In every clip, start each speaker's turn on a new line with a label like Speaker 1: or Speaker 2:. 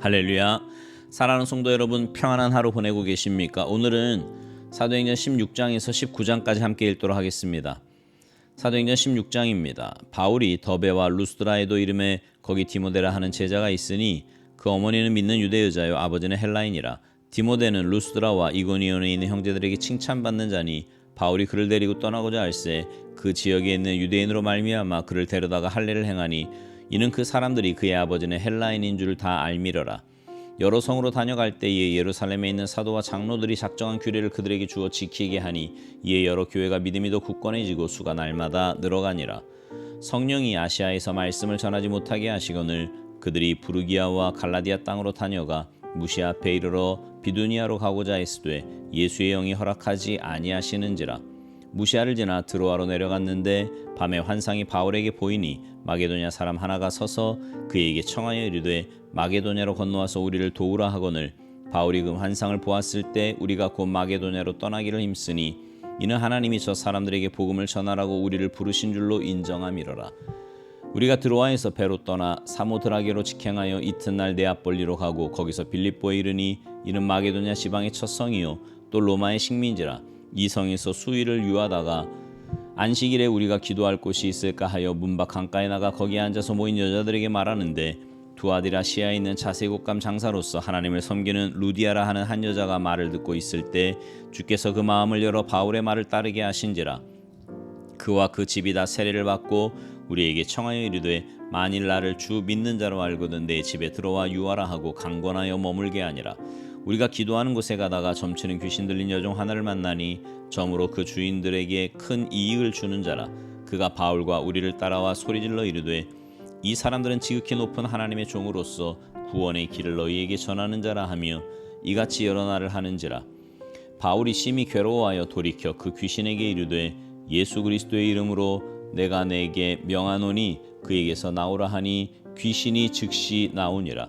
Speaker 1: 할렐루야. 사랑하는 성도 여러분, 평안한 하루 보내고 계십니까? 오늘은 사도행전 16장에서 19장까지 함께 읽도록 하겠습니다. 사도행전 16장입니다. 바울이 더베와 루스드라에도 이름에 거기 디모데라 하는 제자가 있으니 그 어머니는 믿는 유대 여자요 아버지는 헬라인이라 디모데는 루스드라와 이고니온에 있는 형제들에게 칭찬받는 자니 바울이 그를 데리고 떠나고자 할새 그 지역에 있는 유대인으로 말미암아 그를 데려다가 할례를 행하니 이는 그 사람들이 그의 아버지는 헬라인인 줄 다 알미러라. 여러 성으로 다녀갈 때에 예루살렘에 있는 사도와 장로들이 작정한 규례를 그들에게 주어 지키게 하니 이에 여러 교회가 믿음이 더 굳건해지고 수가 날마다 늘어가니라. 성령이 아시아에서 말씀을 전하지 못하게 하시거늘 그들이 부르기아와 갈라디아 땅으로 다녀가 무시 앞에 이르러 비두니아로 가고자 했으되 예수의 영이 허락하지 아니하시는지라 무시아를 지나 드로아로 내려갔는데 밤에 환상이 바울에게 보이니 마게도냐 사람 하나가 서서 그에게 청하여 이르되 마게도냐로 건너와서 우리를 도우라 하거늘. 바울이 그 환상을 보았을 때 우리가 곧 마게도냐로 떠나기를 힘쓰니 이는 하나님이 저 사람들에게 복음을 전하라고 우리를 부르신 줄로 인정함이로라. 우리가 드로아에서 배로 떠나 사모드라게로 직행하여 이튿날 네아폴리로 가고 거기서 빌립보에 이르니 이는 마게도냐 지방의 첫 성이요. 또 로마의 식민지라 이 성에서 수일을 유하다가 안식일에 우리가 기도할 곳이 있을까 하여 문밖 강가에 나가 거기에 앉아서 모인 여자들에게 말하는데 두아디라 시아에 있는 자세곡감 장사로서 하나님을 섬기는 루디아라 하는 한 여자가 말을 듣고 있을 때 주께서 그 마음을 열어 바울의 말을 따르게 하신지라. 그와 그 집이 다 세례를 받고 우리에게 청하여 이르되 만일 나를 주 믿는 자로 알거든 내 집에 들어와 유하라 하고 강권하여 머물게 하니라 우리가 기도하는 곳에 가다가 점치는 귀신 들린 여종 하나를 만나니 점으로 그 주인들에게 큰 이익을 주는 자라. 그가 바울과 우리를 따라와 소리질러 이르되 이 사람들은 지극히 높은 하나님의 종으로서 구원의 길을 너희에게 전하는 자라 하며 이같이 여러 날을 하는지라. 바울이 심히 괴로워하여 돌이켜 그 귀신에게 이르되 예수 그리스도의 이름으로 내가 내게 명하노니 그에게서 나오라 하니 귀신이 즉시 나오니라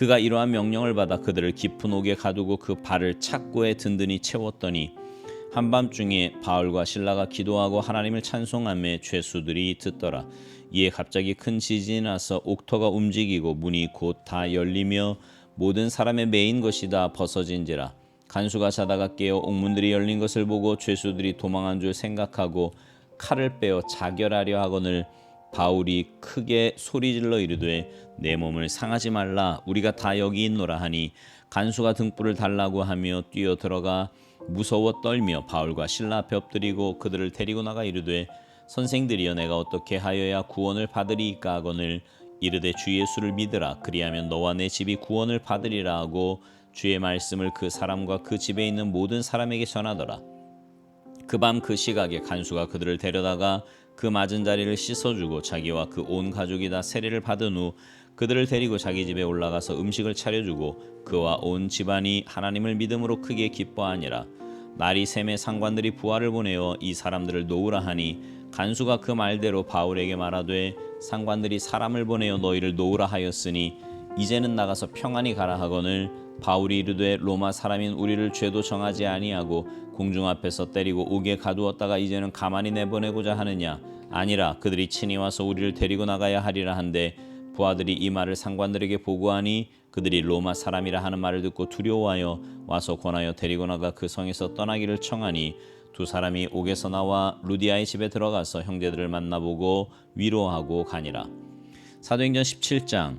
Speaker 1: 그가 이러한 명령을 받아 그들을 깊은 옥에 가두고 그 발을 착고에 든든히 채웠더니 한밤중에 바울과 신라가 기도하고 하나님을 찬송하며 죄수들이 듣더라. 이에 갑자기 큰 지진이 나서 옥터가 움직이고 문이 곧 다 열리며 모든 사람의 메인 것이 다 벗어진지라. 간수가 자다가 깨어 옥문들이 열린 것을 보고 죄수들이 도망한 줄 생각하고 칼을 빼어 자결하려 하거늘 바울이 크게 소리질러 이르되 내 몸을 상하지 말라. 우리가 다 여기 있노라 하니 간수가 등불을 달라고 하며 뛰어 들어가 무서워 떨며 바울과 신라 앞에 엎드리고 그들을 데리고 나가 이르되 선생들이여 내가 어떻게 하여야 구원을 받으리이까 하거늘? 이르되 주 예수를 믿으라. 그리하면 너와 내 집이 구원을 받으리라 하고 주의 말씀을 그 사람과 그 집에 있는 모든 사람에게 전하더라. 그 밤그 시각에 간수가 그들을 데려다가 그 맞은 자리를 씻어주고 자기와 그 온 가족이 다 세례를 받은 후 그들을 데리고 자기 집에 올라가서 음식을 차려주고 그와 온 집안이 하나님을 믿음으로 크게 기뻐하니라. 날이 샘의 상관들이 부하를 보내어 이 사람들을 놓으라 하니 간수가 그 말대로 바울에게 말하되 상관들이 사람을 보내어 너희를 놓으라 하였으니 이제는 나가서 평안히 가라 하거늘 바울이 이르되 로마 사람인 우리를 죄도 정하지 아니하고 공중 앞에서 때리고 옥에 가두었다가 이제는 가만히 내보내고자 하느냐? 아니라 그들이 친히 와서 우리를 데리고 나가야 하리라 한데 부하들이 이 말을 상관들에게 보고하니 그들이 로마 사람이라 하는 말을 듣고 두려워하여 와서 권하여 데리고 나가 그 성에서 떠나기를 청하니 두 사람이 옥에서 나와 루디아의 집에 들어가서 형제들을 만나보고 위로하고 가니라. 사도행전 17장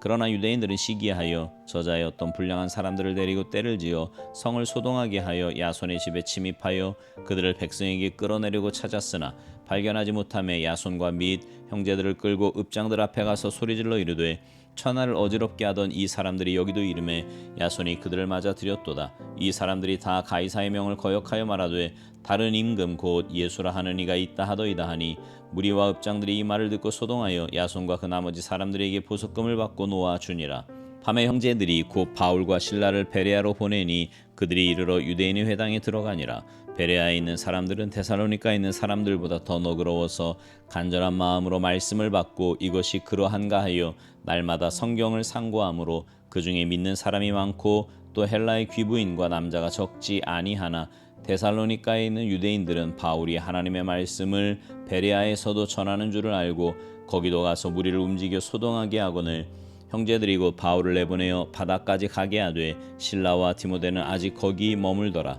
Speaker 1: 그러나 유대인들은 시기하여 저자의 어떤 불량한 사람들을 데리고 때를 지어 성을 소동하게 하여 야손의 집에 침입하여 그들을 백성에게 끌어내려고 찾았으나 발견하지 못함에 야손과 및 형제들을 끌고 읍장들 앞에 가서 소리질러 이르되 천하를 어지럽게 하던 이 사람들이 여기도 이름에 야손이 그들을 맞아 들였도다. 이 사람들이 다 가이사의 명을 거역하여 말하되 다른 임금 곧 예수라 하는 이가 있다 하더이다 하니 무리와 읍장들이 이 말을 듣고 소동하여 야손과 그 나머지 사람들에게 보석금을 받고 놓아 주니라. 밤에 형제들이 곧 바울과 신라를 베레아로 보내니 그들이 이르러 유대인의 회당에 들어가니라. 베레아에 있는 사람들은 데살로니카에 있는 사람들보다 더 너그러워서 간절한 마음으로 말씀을 받고 이것이 그러한가 하여 날마다 성경을 상고함으로 그 중에 믿는 사람이 많고 또 헬라의 귀부인과 남자가 적지 아니하나 데살로니카에 있는 유대인들은 바울이 하나님의 말씀을 베레아에서도 전하는 줄을 알고 거기도 가서 무리를 움직여 소동하게 하거늘 형제들이 곧 바울을 내보내어 바다까지 가게 하되 신라와 디모데는 아직 거기 머물더라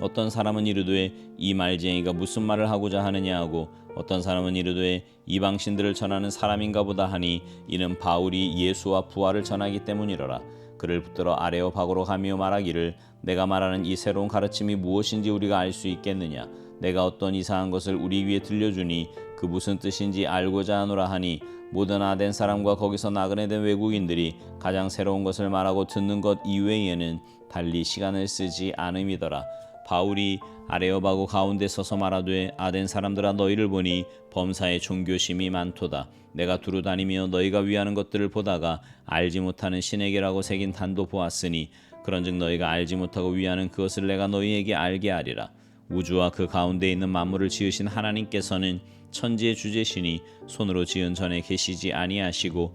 Speaker 1: 어떤 사람은 이르되 이 말쟁이가 무슨 말을 하고자 하느냐 하고 어떤 사람은 이르되 이방신들을 전하는 사람인가 보다 하니 이는 바울이 예수와 부활을 전하기 때문이로라. 그를 붙들어 아레오바고로 가며 말하기를 내가 말하는 이 새로운 가르침이 무엇인지 우리가 알 수 있겠느냐? 내가 어떤 이상한 것을 우리 위에 들려주니 그 무슨 뜻인지 알고자 하노라 하니 모든 아덴 사람과 거기서 나그네 된 외국인들이 가장 새로운 것을 말하고 듣는 것 이외에는 달리 시간을 쓰지 않음이더라 바울이 아레오바고 가운데 서서 말하되 아덴 사람들아 너희를 보니 범사에 종교심이 많도다. 내가 두루 다니며 너희가 위하는 것들을 보다가 알지 못하는 신에게라고 새긴 단도 보았으니 그런즉 너희가 알지 못하고 위하는 그것을 내가 너희에게 알게 하리라. 우주와 그 가운데 있는 만물을 지으신 하나님께서는 천지의 주제시니 손으로 지은 전에 계시지 아니하시고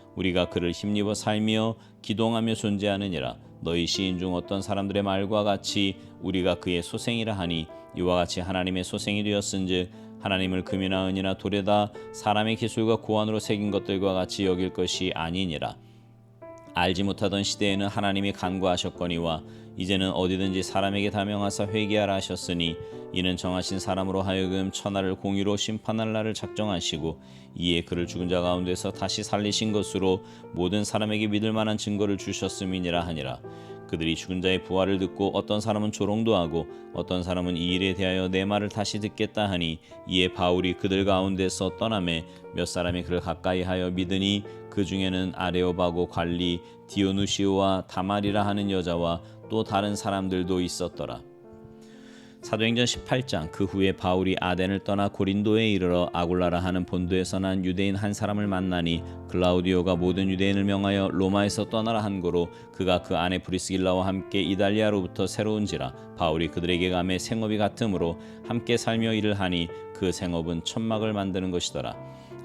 Speaker 1: 우리가 그를 힘입어 살며 기동하며 존재하느니라. 너희 시인 중 어떤 사람들의 말과 같이 우리가 그의 소생이라 하니 이와 같이 하나님의 소생이 되었은즉 하나님을 금이나 은이나 돌에다 사람의 기술과 고안으로 새긴 것들과 같이 여길 것이 아니니라. 알지 못하던 시대에는 하나님이 간구하셨거니와 이제는 어디든지 사람에게 다명하사 회개하라 하셨으니 이는 정하신 사람으로 하여금 천하를 공의로 심판할 날을 작정하시고 이에 그를 죽은 자 가운데서 다시 살리신 것으로 모든 사람에게 믿을 만한 증거를 주셨음이니라 하니라. 그들이 죽은 자의 부활을 듣고 어떤 사람은 조롱도 하고 어떤 사람은 이 일에 대하여 내 말을 다시 듣겠다 하니 이에 바울이 그들 가운데서 떠남에 몇 사람이 그를 가까이 하여 믿으니 그 중에는 아레오바고 관리 디오누시오와 다말이라 하는 여자와 또 다른 사람들도 있었더라. 사도행전 18장 그 후에 바울이 아덴을 떠나 고린도에 이르러 아굴라라 하는 본도에서 난 유대인 한 사람을 만나니 글라우디오가 모든 유대인을 명하여 로마에서 떠나라 한 거로 그가 그 아내 브리스길라와 함께 이달리아로부터 새로운지라 바울이 그들에게 감해 생업이 같으므로 함께 살며 일을 하니 그 생업은 천막을 만드는 것이더라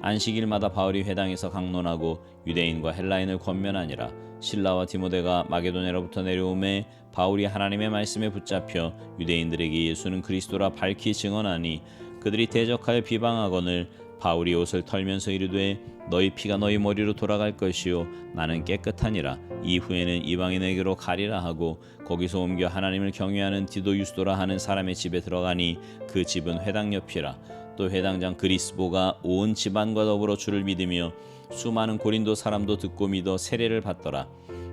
Speaker 1: 안식일마다 바울이 회당에서 강론하고 유대인과 헬라인을 권면하니라 신라와 디모데가 마게도네로부터 내려오매 바울이 하나님의 말씀에 붙잡혀 유대인들에게 예수는 그리스도라 밝히 증언하니 그들이 대적하여 비방하거늘 바울이 옷을 털면서 이르되 너희 피가 너희 머리로 돌아갈 것이요 나는 깨끗하니라. 이후에는 이방인에게로 가리라 하고 거기서 옮겨 하나님을 경외하는 디도 유스도라 하는 사람의 집에 들어가니 그 집은 회당 옆이라 또 회당장 그리스보가 온 집안과 더불어 주를 믿으며 수많은 고린도 사람도 듣고 믿어 세례를 받더라.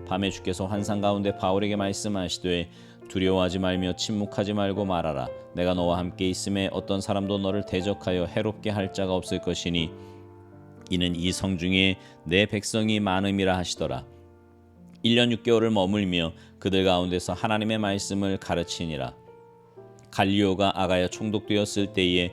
Speaker 1: 밤에 주께서 환상 가운데 바울에게 말씀하시되 두려워하지 말며 침묵하지 말고 말하라. 내가 너와 함께 있음에 어떤 사람도 너를 대적하여 해롭게 할 자가 없을 것이니 이는 이 성 중에 내 백성이 많음이라 하시더라. 1년 6개월을 머물며 그들 가운데서 하나님의 말씀을 가르치니라. 갈리오가 아가야 총독되었을 때에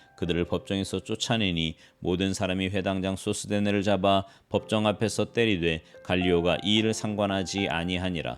Speaker 1: 그들을 법정에서 쫓아내니 모든 사람이 회당장 소스데네를 잡아 법정 앞에서 때리되 갈리오가 이 일을 상관하지 아니하니라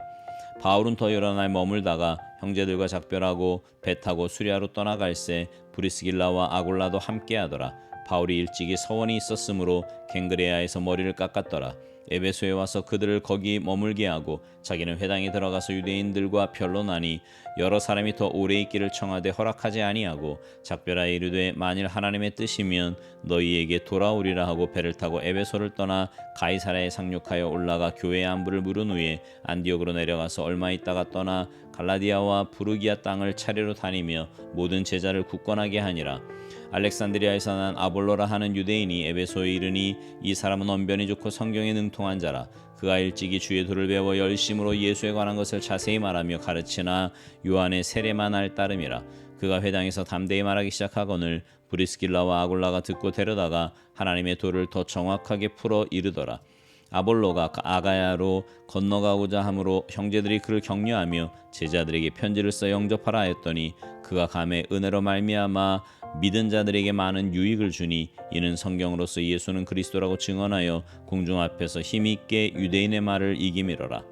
Speaker 1: 바울은 더 여러 날 머물다가 형제들과 작별하고 배 타고 수리아로 떠나갈새 브리스길라와 아골라도 함께하더라. 바울이 일찍이 서원이 있었으므로 갱그레아에서 머리를 깎았더라. 에베소에 와서 그들을 거기 머물게 하고 자기는 회당에 들어가서 유대인들과 변론하니 여러 사람이 더 오래 있기를 청하되 허락하지 아니하고 작별하여 이르되 만일 하나님의 뜻이면 너희에게 돌아오리라 하고 배를 타고 에베소를 떠나 가이사라에 상륙하여 올라가 교회의 안부를 물은 후에 안디옥으로 내려가서 얼마 있다가 떠나 갈라디아와 부르기아 땅을 차례로 다니며 모든 제자를 굳건하게 하니라 알렉산드리아에서 난 아볼로라 하는 유대인이 에베소에 이르니 이 사람은 언변이 좋고 성경에 능통한 자라. 그가 일찍이 주의 도를 배워 열심으로 예수에 관한 것을 자세히 말하며 가르치나 요한의 세례만 할 따름이라. 그가 회당에서 담대히 말하기 시작하거늘 브리스길라와 아골라가 듣고 데려다가 하나님의 도를 더 정확하게 풀어 이르더라 아볼로가 아가야로 건너가고자 하므로 형제들이 그를 격려하며 제자들에게 편지를 써 영접하라 했더니 그가 감에 은혜로 말미암아 믿은 자들에게 많은 유익을 주니 이는 성경으로서 예수는 그리스도라고 증언하여 공중 앞에서 힘있게 유대인의 말을 이기미러라.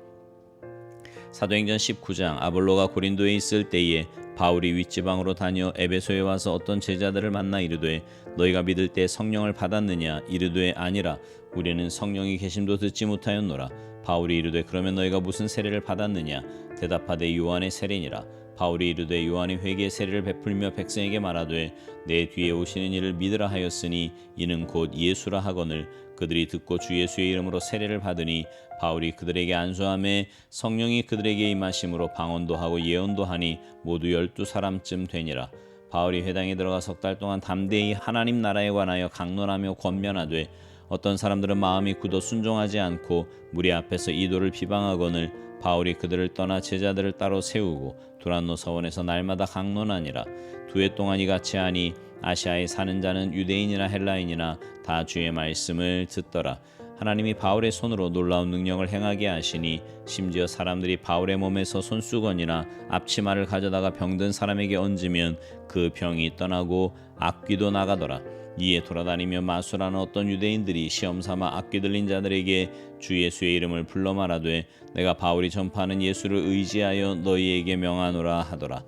Speaker 1: 사도행전 19장 아볼로가 고린도에 있을 때에 바울이 윗지방으로 다녀 에베소에 와서 어떤 제자들을 만나 이르되 너희가 믿을 때 성령을 받았느냐? 이르되 아니라 우리는 성령이 계심도 듣지 못하였노라. 바울이 이르되 그러면 너희가 무슨 세례를 받았느냐? 대답하되 요한의 세례니라 바울이 이르되 요한이 회개의 세례를 베풀며 백성에게 말하되 내 뒤에 오시는 이를 믿으라 하였으니 이는 곧 예수라 하거늘 그들이 듣고 주 예수의 이름으로 세례를 받으니 바울이 그들에게 안수함에 성령이 그들에게 임하심으로 방언도 하고 예언도 하니 모두 열두 사람쯤 되니라. 바울이 회당에 들어가 석 달 동안 담대히 하나님 나라에 관하여 강론하며 권면하되 어떤 사람들은 마음이 굳어 순종하지 않고 무리 앞에서 이도를 비방하거늘 바울이 그들을 떠나 제자들을 따로 세우고 두란노 서원에서 날마다 강론하니라. 두 해 동안 이같이 하니 아시아에 사는 자는 유대인이나 헬라인이나 다 주의 말씀을 듣더라. 하나님이 바울의 손으로 놀라운 능력을 행하게 하시니 심지어 사람들이 바울의 몸에서 손수건이나 앞치마를 가져다가 병든 사람에게 얹으면 그 병이 떠나고 악귀도 나가더라 이에 돌아다니며 마술하는 어떤 유대인들이 시험 삼아 악귀 들린 자들에게 주 예수의 이름을 불러 말하되 내가 바울이 전파하는 예수를 의지하여 너희에게 명하노라 하더라.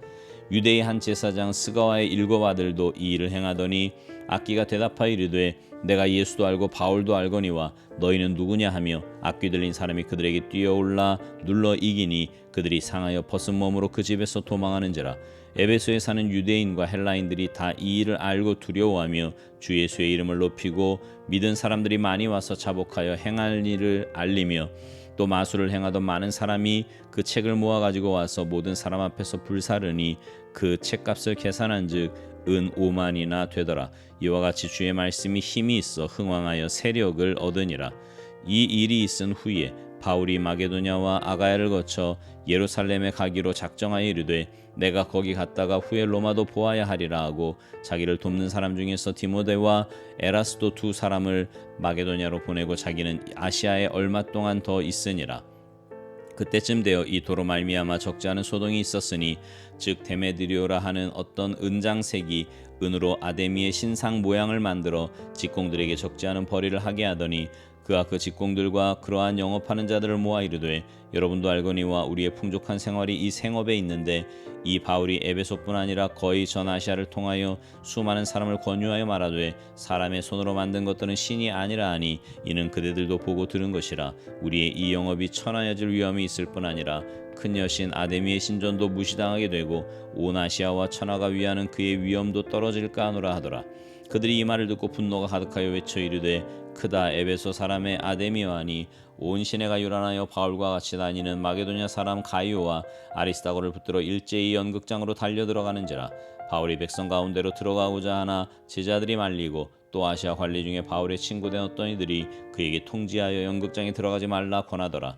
Speaker 1: 유대의 한 제사장 스가와의 일곱 아들도 이 일을 행하더니 악기가 대답하여 이르되 내가 예수도 알고 바울도 알거니와 너희는 누구냐 하며 악귀 들린 사람이 그들에게 뛰어올라 눌러 이기니 그들이 상하여 벗은 몸으로 그 집에서 도망하는지라. 에베소에 사는 유대인과 헬라인들이 다 이 일을 알고 두려워하며 주 예수의 이름을 높이고 믿은 사람들이 많이 와서 자복하여 행할 일을 알리며 또 마술을 행하던 많은 사람이 그 책을 모아 가지고 와서 모든 사람 앞에서 불사르니 그 책값을 계산한즉 은 5만이나 되더라 이와 같이 주의 말씀이 힘이 있어 흥왕하여 세력을 얻으니라. 이 일이 있은 후에 바울이 마게도냐와 아가야를 거쳐 예루살렘에 가기로 작정하여 이르되 내가 거기 갔다가 후에 로마도 보아야 하리라 하고 자기를 돕는 사람 중에서 디모데와 에라스도 두 사람을 마게도냐로 보내고 자기는 아시아에 얼마 동안 더 있으니라 그때쯤 되어 이 도로 말미암아 적지 않은 소동이 있었으니 즉 데메드리오라 하는 어떤 은장색이 은으로 아데미의 신상 모양을 만들어 직공들에게 적지 않은 벌이를 하게 하더니 그가 그 직공들과 그러한 영업하는 자들을 모아 이르되 여러분도 알거니와 우리의 풍족한 생활이 이 생업에 있는데 이 바울이 에베소뿐 아니라 거의 전 아시아를 통하여 수많은 사람을 권유하여 말하되 사람의 손으로 만든 것들은 신이 아니라 하니 이는 그대들도 보고 들은 것이라. 우리의 이 영업이 천하여질 위험이 있을 뿐 아니라 큰 여신 아데미의 신전도 무시당하게 되고 온 아시아와 천하가 위하는 그의 위엄도 떨어질까 하노라 하더라 그들이 이 말을 듣고 분노가 가득하여 외쳐 이르되 크다 에베소 사람의 아데미와니 온 시내가 요란하여 바울과 같이 다니는 마게도냐 사람 가이오와 아리스타고를 붙들어 일제히 연극장으로 달려 들어가는지라 바울이 백성 가운데로 들어가고자 하나 제자들이 말리고 또 아시아 관리 중에 바울의 친구된 어떤 이들이 그에게 통지하여 연극장에 들어가지 말라 권하더라.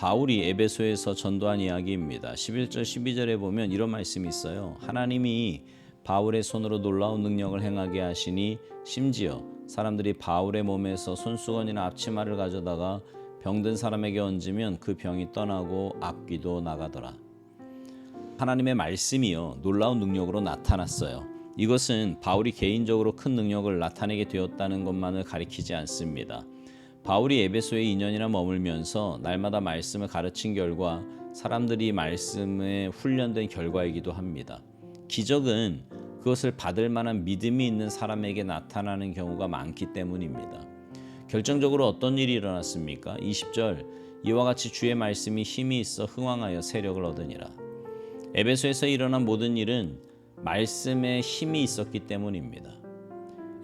Speaker 1: 바울이 에베소에서 전도한 이야기입니다. 11절 12절에 보면 이런 말씀이 있어요. 하나님이 바울의 손으로 놀라운 능력을 행하게 하시니 심지어 사람들이 바울의 몸에서 손수건이나 앞치마를 가져다가 병든 사람에게 얹으면 그 병이 떠나고 앞귀도 나가더라. 하나님의 말씀이요 놀라운 능력으로 나타났어요. 이것은 바울이 개인적으로 큰 능력을 나타내게 되었다는 것만을 가리키지 않습니다. 바울이 에베소에 2년이나 머물면서 날마다 말씀을 가르친 결과 사람들이 말씀에 훈련된 결과이기도 합니다. 기적은 그것을 받을 만한 믿음이 있는 사람에게 나타나는 경우가 많기 때문입니다. 결정적으로 어떤 일이 일어났습니까? 20절 이와 같이 주의 말씀이 힘이 있어 흥왕하여 세력을 얻으니라. 에베소에서 일어난 모든 일은 말씀에 힘이 있었기 때문입니다.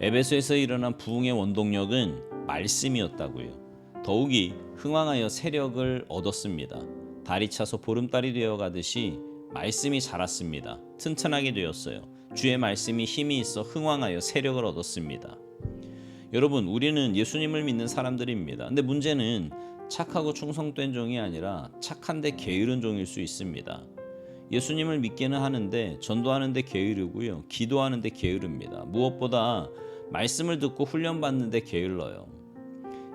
Speaker 1: 에베소에서 일어난 부흥의 원동력은 말씀이었다고요. 더욱이 흥왕하여 세력을 얻었습니다. 달이 차서 보름달이 되어 가듯이 말씀이 자랐습니다. 튼튼하게 되었어요. 주의 말씀이 힘이 있어 흥왕하여 세력을 얻었습니다. 여러분, 우리는 예수님을 믿는 사람들입니다. 근데 문제는 착하고 충성된 종이 아니라 착한데 게으른 종일 수 있습니다. 예수님을 믿기는 하는데 전도하는데 게으르고요. 기도하는데 게으릅니다. 무엇보다 말씀을 듣고 훈련받는데 게을러요.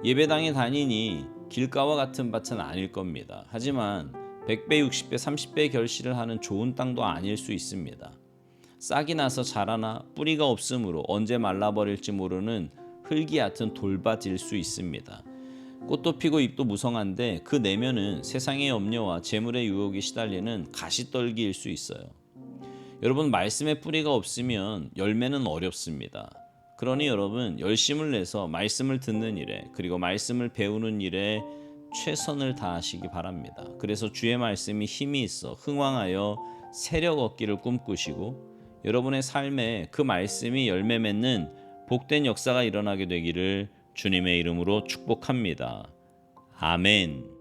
Speaker 1: 예배당에 다니니 길가와 같은 밭은 아닐 겁니다. 하지만 100배, 60배, 30배 결실을 하는 좋은 땅도 아닐 수 있습니다. 싹이 나서 자라나 뿌리가 없으므로 언제 말라버릴지 모르는 흙이 얕은 돌밭일 수 있습니다. 꽃도 피고 잎도 무성한데 그 내면은 세상의 염려와 재물의 유혹에 시달리는 가시떨기일 수 있어요. 여러분 말씀의 뿌리가 없으면 열매는 어렵습니다. 그러니 여러분 열심을 내서 말씀을 듣는 일에 그리고 말씀을 배우는 일에 최선을 다하시기 바랍니다. 그래서 주의 말씀이 힘이 있어 흥왕하여 세력 얻기를 꿈꾸시고 여러분의 삶에 그 말씀이 열매 맺는 복된 역사가 일어나게 되기를 주님의 이름으로 축복합니다. 아멘.